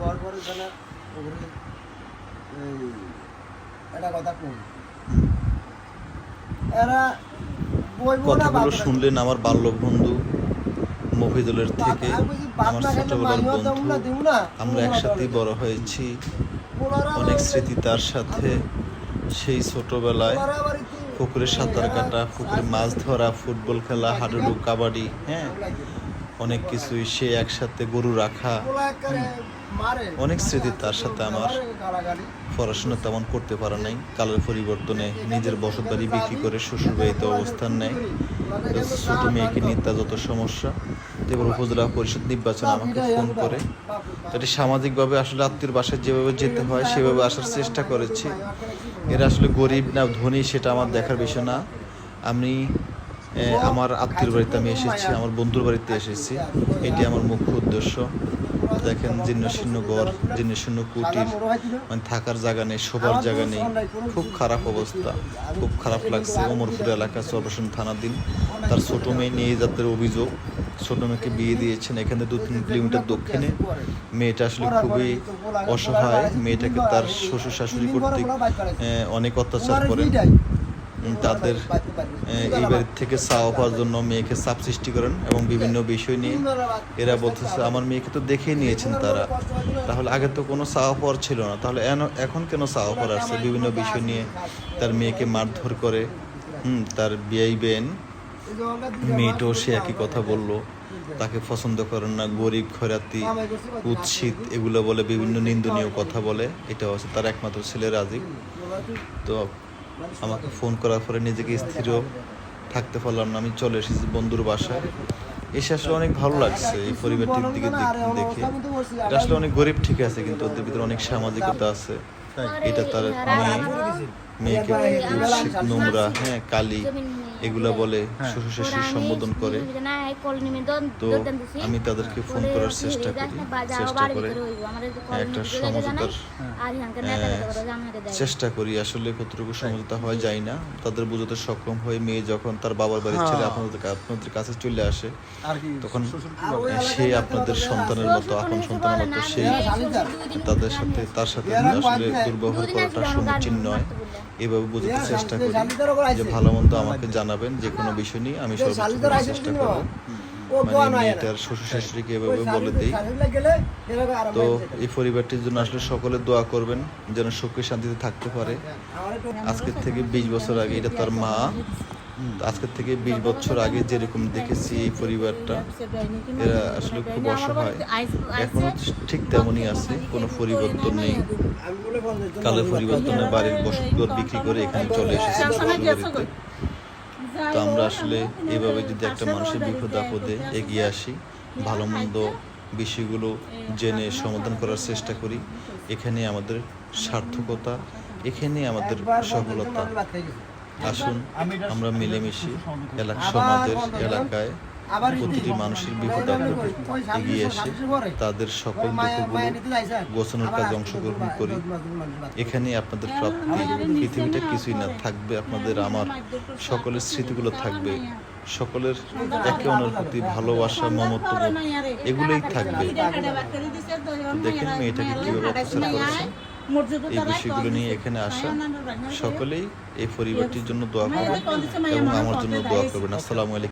ওগুলো এই একটা কথা কোন এরা কথাগুলো শুনলেন আমার বাল্যক বন্ধু মফিদুলের থেকে আমার ছোটবেলার বন্ধু। আমরা দরকার বড় হয়েছি। অনেক স্মৃতি তার সাথে। সেই ছোটবেলায় পুকুরে সাঁতার কাটা পুকুরে মাছ ধরা ফুটবল খেলা হাডুডু কাবাডি হ্যাঁ। অনেক কিছুই সে একসাথে গরু রাখা। অনেক স্মৃতি তার সাথে আমার। পড়াশোনা তেমন করতে পারা নাই, কালের পরিবর্তনে নিজের বসত বাড়ি বিক্রি করে শ্বশুর বাড়িতে অবস্থান নেয়। ছোট মেয়েকে নিয়ে যত সমস্যা এবার উপজেলা পরিষদ নির্বাচনে আমাকে ফোন করে। এটি সামাজিকভাবে আসলে আত্মীয় বাসায় যেভাবে যেতে হয়, সেভাবে আসার চেষ্টা করেছি। এরা আসলে গরিব না ধনী, সেটা আমার দেখার বিষয় না। আমি আমার আত্মীয় বাড়িতে আমি এসেছি আমার বন্ধুর বাড়িতে এসেছি। এটি আমার মুখ্য উদ্দেশ্য। দেখেন জীর্ণ শীর্ণ গড় জীর্ণ কুটির মানে থাকার জায়গা নেই শোবার জায়গা নেই। খুব খারাপ অবস্থা খুব খারাপ লাগছে। ওমরপুর এলাকা চরপেশন থানাধীন। তার ছোট মেয়ে নিয়ে যাত্রার অভিযোগ। ছোট মেয়েকে বিয়ে দিয়েছেন এখানে দু তিন কিলোমিটার দক্ষিণে। মেয়েটা আসলে খুবই অসহায়। মেয়েটাকে তার শ্বশুর শাশুড়ি কর্তৃক আহ, অনেক অত্যাচার করেন। তাদের এই বাড়ির থেকে চাওয়া পাওয়ার জন্য মেয়েকে চাপ সৃষ্টি করেন এবং বিভিন্ন বিষয় নিয়ে এরা বলতেছে, আমার মেয়েকে তো দেখেই নিয়েছেন তারা। তাহলে আগে তো কোনো চাওয়া পাওয়ার ছিল না। তাহলে এখন কেন চাওয়া পাওয়ার আসছে? বিভিন্ন বিষয় নিয়ে তার মেয়েকে মারধর করে, হুম, তার বিয়াই বেন, মেয়েটাও সে একই কথা বলল। তাকে পছন্দ করেন না, গরিব খরাতি কুৎসিত এগুলো বলে বিভিন্ন নিন্দনীয় কথা বলে। এটা হচ্ছে তার একমাত্র ছেলে রাজীব। তো আমাকে ফোন করার পরে নিজেকে স্থির থাকতে পারলাম না। আমি চলে এসেছি বন্ধুর বাসায়। এসে আসলে অনেক ভালো লাগছে এই পরিবারটির দিকে দেখে। এটা আসলে অনেক গরিব ঠিক আছে কিন্তু ওদের ভিতরে অনেক সামাজিকতা আছে। এটা তার মেয়ে মেয়েকে নোংরা হ্যাঁ কালি এগুলা বলে শ্বশুর শাশুড়ি সম্বোধন করে। তো আমি তাদেরকে ফোন করার চেষ্টা করি চেষ্টা করে একটা সমঝোতার চেষ্টা করি আসলে কতটুকু সমঝোতা হয় যায় না। তাদের বোঝাতে সক্ষম হয়ে মেয়ে যখন তার বাবার বাড়ির ছেলে আপনাদের কা- আপনাদের কাছে চলে আসে তখন সে আপনাদের সন্তানের মতো আপন সন্তানের মতো সেই তাদের সাথে তার সাথে আসলে দুর্ব্যবহার করাটা সমীচীন নয়। এভাবে বোঝাতে চেষ্টা করি যে ভালো মন্দ আমাকে জানাবেন যে কোনো বিষয় নিয়ে আমি সর্বোচ্চ চেষ্টা করব। মানে মেয়েটার শ্বশুর শাশুড়িকে এভাবে বলে দিই। তো এই পরিবারটির জন্য আসলে সকলে দোয়া করবেন যেন সুখে শান্তিতে থাকতে পারে। আজকের থেকে বিশ বছর আগে এটা তার মা। আজকের থেকে বিশ বছর আগে যেরকম দেখেছি এই পরিবারটা, এরা আসলে খুব অসহায়। এখনও ঠিক তেমনই আছে, কোনো পরিবর্তন নেই। কালের পরিবর্তনে বাড়ির বসতঘর বিক্রি করে এখানে চলে এসেছে তো আমরা আসলে এইভাবে যদি একটা মানুষের বিপদ আপদে এগিয়ে আসি, ভালো মন্দ বিষয়গুলো জেনে সমাধান করার চেষ্টা করি, এখানে আমাদের সার্থকতা, এখানে আমাদের সফলতা। আসুন আমরা মিলেমিশে এলাকা সমাজের এলাকায় প্রতিটি মানুষের বিপদ আপদে এগিয়ে এসে তাদের সকল দুঃখগুলো গোছানোর কাজে অংশগ্রহণ করি। এখানে আপনাদের প্রাপ্তি পৃথিবীটা কিছুই না থাকবে আপনাদের আমার সকলের স্মৃতিগুলো থাকবে। সকলের একে অন্যের প্রতি ভালোবাসা মমত্ব এগুলোই থাকবে। দেখেন মেয়েটাকে কীভাবে অত্যাচার করেছে। এই বিষয়গুলো নিয়ে এখানে আসা। সকলেই এই পরিবারটির জন্য দোয়া করবেন এবং আমার জন্য দোয়া করবেন। আসসালামু আলাইকুম।